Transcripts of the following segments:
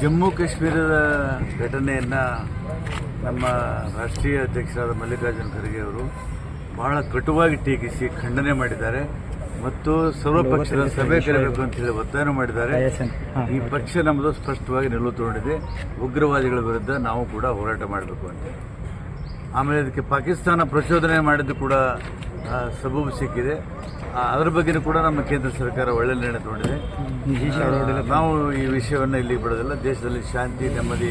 ಜಮ್ಮು ಕಾಶ್ಮೀರದ ಘಟನೆಯನ್ನು ನಮ್ಮ ರಾಷ್ಟ್ರೀಯ ಅಧ್ಯಕ್ಷರಾದ ಮಲ್ಲಿಕಾರ್ಜುನ ಖರ್ಗೆ ಅವರು ಬಹಳ ಕಟುವಾಗಿ ಟೀಕಿಸಿ ಖಂಡನೆ ಮಾಡಿದ್ದಾರೆ ಮತ್ತು ಸರ್ವಪಕ್ಷದ ಸಭೆ ಕರೆಯಬೇಕು ಅಂತ ಹೇಳಿ ಒತ್ತಾಯ ಮಾಡಿದ್ದಾರೆ. ಈ ಪಕ್ಷ ನಮ್ಮದು ಸ್ಪಷ್ಟವಾಗಿ ನಿಲುವು ತಗೊಂಡಿದೆ. ಉಗ್ರವಾದಿಗಳ ವಿರುದ್ಧ ನಾವು ಕೂಡ ಹೋರಾಟ ಮಾಡಬೇಕು ಅಂತ. ಆಮೇಲೆ ಇದಕ್ಕೆ ಪಾಕಿಸ್ತಾನ ಪ್ರಚೋದನೆ ಮಾಡಿದ್ದು ಕೂಡ ಸಬೂಬು ಸಿಕ್ಕಿದೆ ಅದರ ಬಗ್ಗೆನೂ ಕೂಡ ನಮ್ಮ ಕೇಂದ್ರ ಸರ್ಕಾರ ಒಳ್ಳೆ ನಿರ್ಣಯ ತಗೊಂಡಿದೆ. ನಾವು ಈ ವಿಷಯವನ್ನು ಇಲ್ಲಿ ಬಿಡೋದಿಲ್ಲ ದೇಶದಲ್ಲಿ ಶಾಂತಿ ನೆಮ್ಮದಿ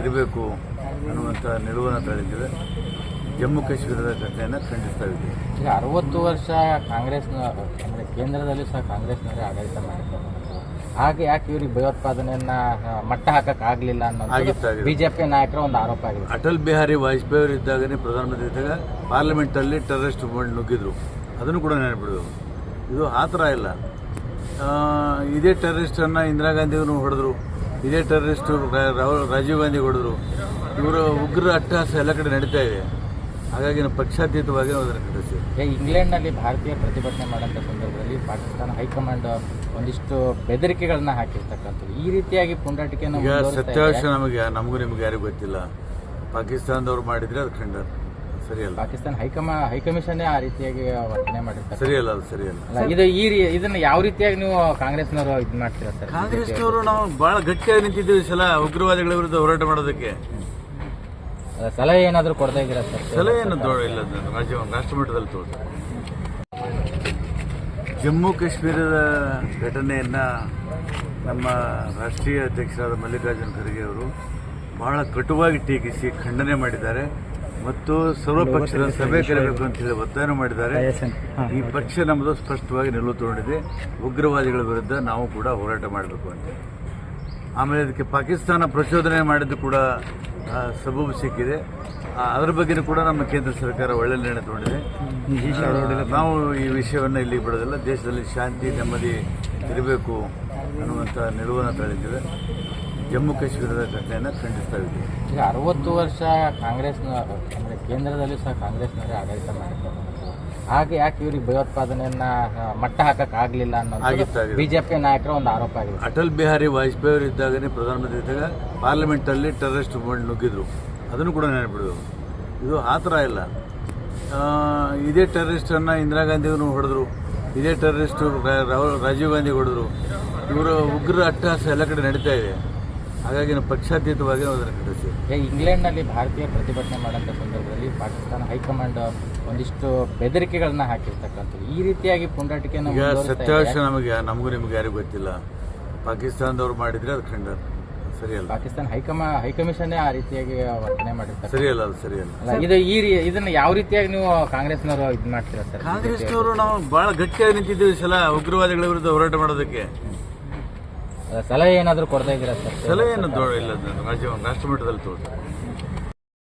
ಇರಬೇಕು ಅನ್ನುವಂಥ ನಿಲುವನ್ನು ತಳೆದಿದ್ದೇವೆ ಜಮ್ಮು ಕಾಶ್ಮೀರದ ಘಟನೆಯನ್ನು ಖಂಡಿಸ್ತಾ ಇದ್ದೀವಿ. ಈಗ ಅರವತ್ತು ವರ್ಷ ಕಾಂಗ್ರೆಸ್ನ ಅಂದರೆ ಕೇಂದ್ರದಲ್ಲಿ ಸಹ ಕಾಂಗ್ರೆಸ್ನವರೇ ಆಡಳಿತ ಮಾಡಿದ್ದಾರೆ ಹಾಗೆ ಯಾಕೆ ಇವ್ರಿಗೆ ಭಯೋತ್ಪಾದನೆಯನ್ನ ಮಟ್ಟ ಹಾಕಕ್ ಆಗ್ಲಿಲ್ಲ ಅನ್ನೋದು. ಬಿಜೆಪಿ ನಾಯಕರ ಒಂದು ಆರೋಪ ಆಗಿದೆ ಅಟಲ್ ಬಿಹಾರಿ ವಾಜಪೇಯಿ ಅವರು ಇದ್ದಾಗನೇ ಪ್ರಧಾನಮಂತ್ರಿ ಇದ್ದಾಗ ಪಾರ್ಲಿಮೆಂಟಲ್ಲಿ ಟೆರರಿಸ್ಟ್ ಮಾಡಿ ನುಗ್ಗಿದ್ರು. ಅದನ್ನು ಕೂಡ ನೆನಪಿಡಿದ್ರು ಇದು ಆ ಥರ ಇಲ್ಲ. ಇದೇ ಅನ್ನ ಇಂದಿರಾ ಗಾಂಧಿಯವರು ಹೊಡೆದ್ರು. ಇದೇ ಟೆರರಿಸ್ಟ್ ರಾಹುಲ್ ರಾಜೀವ್ ಗಾಂಧಿ ಹೊಡೆದ್ರು. ಇವರು ಉಗ್ರ ಅಟ್ಟಹಾಸ ಎಲ್ಲ ಕಡೆ ನಡೀತಾ ಇದೆ. ಹಾಗಾಗಿ ನಾವು ಪಕ್ಷಾತೀತವಾಗಿ ನಾವು ಈಗ ಇಂಗ್ಲೆಂಡ್ನಲ್ಲಿ ಭಾರತೀಯ ಪ್ರತಿಭಟನೆ ಮಾಡೋಂಥ ಸಂದರ್ಭದಲ್ಲಿ ಪಾಕಿಸ್ತಾನ ಹೈಕಮಾಂಡ್ ಒಂದಿಷ್ಟು ಬೆದರಿಕೆಗಳನ್ನ ಹಾಕಿರ್ತಕ್ಕಂಥದ್ದು. ಈ ರೀತಿಯಾಗಿ ಪುಂಡಾಟಿಕೆಯನ್ನು ಈಗ ಮುಂದುವರಿಸ್ತಾ ಸತ್ಯಾಂಶ ನಮಗೆ ನಮಗೂ ನಿಮ್ಗೆ ಯಾರಿಗೂ ಗೊತ್ತಿಲ್ಲ. ಪಾಕಿಸ್ತಾನದವ್ರು ಮಾಡಿದ್ರೆ ಅದು ಖಂಡ ಸರಿಯಲ್ಲ. ಪಾಕಿಸ್ತಾನ ಹೈಕಮಾ ಹೈಕಮಿಷನ್ನೇ ಆ ರೀತಿಯಾಗಿ ವರ್ತನೆ ಮಾಡಿರ್ತಾರೆ ಸರಿಯಲ್ಲ ಅದು ಸರಿಯಲ್ಲ. ಇದು ಈ ರೀ- ಇದನ್ನ ಯಾವ ರೀತಿಯಾಗಿ ನೀವು ಕಾಂಗ್ರೆಸ್ನವರು ಇದು ಮಾಡ್ತೀರ ಸರ್? ಕಾಂಗ್ರೆಸ್ನವರು ನಾವು ಬಹಳ ಗಟ್ಟಿಯಾಗಿ ನಿಂತಿದ್ದೀವಿ ಸಲ ಉಗ್ರವಾದಿಗಳ ವಿರುದ್ಧ ಹೋರಾಟ ಮಾಡೋದಕ್ಕೆ. ಸಲಹೆ ಏನಾದರೂ ಕೊಡ್ತಾ ಇದ್ದೀರಾ ಸರ್? ಸಲಹೆಯನ್ನು ತೋ- ಇಲ್ಲ ಅದು ರಾಜ್ಯ ರಾಷ್ಟ್ರಮಟ್ಟದಲ್ಲಿ ತೋರಿಸ ಜಮ್ಮು ಕಾಶ್ಮೀರದ ಘಟನೆಯನ್ನು ನಮ್ಮ ರಾಷ್ಟ್ರೀಯ ಅಧ್ಯಕ್ಷರಾದ ಮಲ್ಲಿಕಾರ್ಜುನ ಖರ್ಗೆ ಅವರು ಬಹಳ ಕಟುವಾಗಿ ಟೀಕಿಸಿ ಖಂಡನೆ ಮಾಡಿದ್ದಾರೆ ಮತ್ತು ಸರ್ವಪಕ್ಷದ ಸಭೆ ಕರೆಯಬೇಕು ಅಂತ ಹೇಳಿ ಒತ್ತಾಯ ಮಾಡಿದ್ದಾರೆ. ಈ ಪಕ್ಷ ನಮ್ಮದು ಸ್ಪಷ್ಟವಾಗಿ ನಿಲುವು ತಗೊಂಡಿದೆ. ಉಗ್ರವಾದಿಗಳ ವಿರುದ್ಧ ನಾವು ಕೂಡ ಹೋರಾಟ ಮಾಡಬೇಕು ಅಂತ. ಆಮೇಲೆ ಇದಕ್ಕೆ ಪಾಕಿಸ್ತಾನ ಪ್ರಚೋದನೆ ಮಾಡಿದ್ದು ಕೂಡ ಸಬೂಬು ಸಿಕ್ಕಿದೆ. ಅದರ ಬಗ್ಗೆನೂ ಕೂಡ ನಮ್ಮ ಕೇಂದ್ರ ಸರ್ಕಾರ ಒಳ್ಳೆ ನಿರ್ಣಯ ತಗೊಂಡಿದೆ. ನಾವು ಈ ವಿಷಯವನ್ನು ಇಲ್ಲಿ ಬಿಡೋದಿಲ್ಲ. ದೇಶದಲ್ಲಿ ಶಾಂತಿ ನೆಮ್ಮದಿ ಇರಬೇಕು ಅನ್ನುವಂಥ ನಿಲುವನ್ನು ತಳೆದಿದ್ದೇವೆ ಜಮ್ಮು ಕಾಶ್ಮೀರದ ಘಟನೆಯನ್ನು ಖಂಡಿಸ್ತಾ ಇದ್ದೀವಿ. ಈಗ ಅರವತ್ತು ವರ್ಷ ಕಾಂಗ್ರೆಸ್ನ ಅಂದರೆ ಕೇಂದ್ರದಲ್ಲಿ ಸಹ ಕಾಂಗ್ರೆಸ್ನವರೇ ಆಡಳಿತ ಮಾಡಿದ್ದಾರೆ. ಹಾಗೆ ಯಾಕೆ ಇವ್ರಿಗೆ ಭಯೋತ್ಪಾದನೆಯನ್ನ ಮಟ್ಟ ಹಾಕಕ್ ಆಗ್ಲಿಲ್ಲ ಅನ್ನೋದು. ಬಿಜೆಪಿ ನಾಯಕರ ಒಂದು ಆರೋಪ ಆಗಿದೆ ಅಟಲ್ ಬಿಹಾರಿ ವಾಜಪೇಯಿ ಅವರು ಇದ್ದಾಗನೇ ಪ್ರಧಾನಮಂತ್ರಿ ಇದ್ದಾಗ ಪಾರ್ಲಿಮೆಂಟಲ್ಲಿ ಟೆರರಿಸ್ಟ್ ಮೂವ್ಮೆಂಟ್ ನುಗ್ಗಿದ್ರು. ಅದನ್ನು ಕೂಡ ನೆನಪಿಡಿದ್ರು ಇದು ಆ ಥರ ಇಲ್ಲ. ಇದೇ ಟೆರರಿಸ್ಟನ್ನು ಇಂದಿರಾ ಗಾಂಧಿಯವರು ಹೊಡೆದ್ರು. ಇದೇ ಟೆರರಿಸ್ಟು ರಾಹುಲ್ ರಾಜೀವ್ ಗಾಂಧಿ ಹೊಡೆದ್ರು. ಇವರು ಉಗ್ರ ಅಟ್ಟಹಾಸ ಎಲ್ಲ ಕಡೆ ನಡೀತಾ ಇದೆ. ಹಾಗಾಗಿ ನಾವು ಪಕ್ಷಾತೀತವಾಗಿ ನಾವು ಅದನ್ನು ಖಂಡಿಸ್ತೀವಿ. ಇಂಗ್ಲೆಂಡ್ನಲ್ಲಿ ಭಾರತೀಯ ಪ್ರತಿಭಟನೆ ಮಾಡೋಂಥ ಸಂದರ್ಭದಲ್ಲಿ ಪಾಕಿಸ್ತಾನ ಹೈಕಮಾಂಡ್ ಒಂದಿಷ್ಟು ಬೆದರಿಕೆಗಳನ್ನ ಹಾಕಿರ್ತಕ್ಕಂಥದ್ದು. ಈ ರೀತಿಯಾಗಿ ಪುಂಡಾಟಿಕೆಯನ್ನು ಈಗ ಸತ್ಯಾಂಶ ನಮಗೆ ನಮಗೂ ನಿಮ್ಗೆ ಯಾರಿಗೂ ಗೊತ್ತಿಲ್ಲ. ಪಾಕಿಸ್ತಾನದವ್ರು ಮಾಡಿದ್ರೆ ಅದು ಖಂಡ ಸರಿಯಲ್ಲ. ಪಾಕಿಸ್ತಾನ ಹೈಕಮಾ ಹೈಕಮಿಷನ್ನೇ ಆ ರೀತಿಯಾಗಿ ವರ್ತನೆ ಮಾಡಿರ್ತಾರೆ ಸರಿಯಲ್ಲ ಅದು ಸರಿಯಲ್ಲ. ಇದು ಈ ಇದನ್ನ ಯಾವ ರೀತಿಯಾಗಿ ನೀವು ಕಾಂಗ್ರೆಸ್ನವರು ಇದು ಮಾಡ್ತೀರಾ ಸರ್? ಕಾಂಗ್ರೆಸ್ನವರು ನಾವು ಬಹಳ ಗಟ್ಟಿಯಾಗಿ ನಿಂತಿದ್ದೀವಿ ಸಲ ಉಗ್ರವಾದಿಗಳ ವಿರುದ್ಧ ಹೋರಾಟ ಮಾಡೋದಕ್ಕೆ. ಸಲಹೆ ಏನಾದರೂ ಕೊಡ್ತಾ ಇದ್ದೀರಾ ಸರ್? ಸಲಹೆ ಏನು ಅದು ರಾಜ್ಯ ರಾಷ್ಟ್ರಮಟ್ಟದಲ್ಲಿ ತೋರಿಸಿ.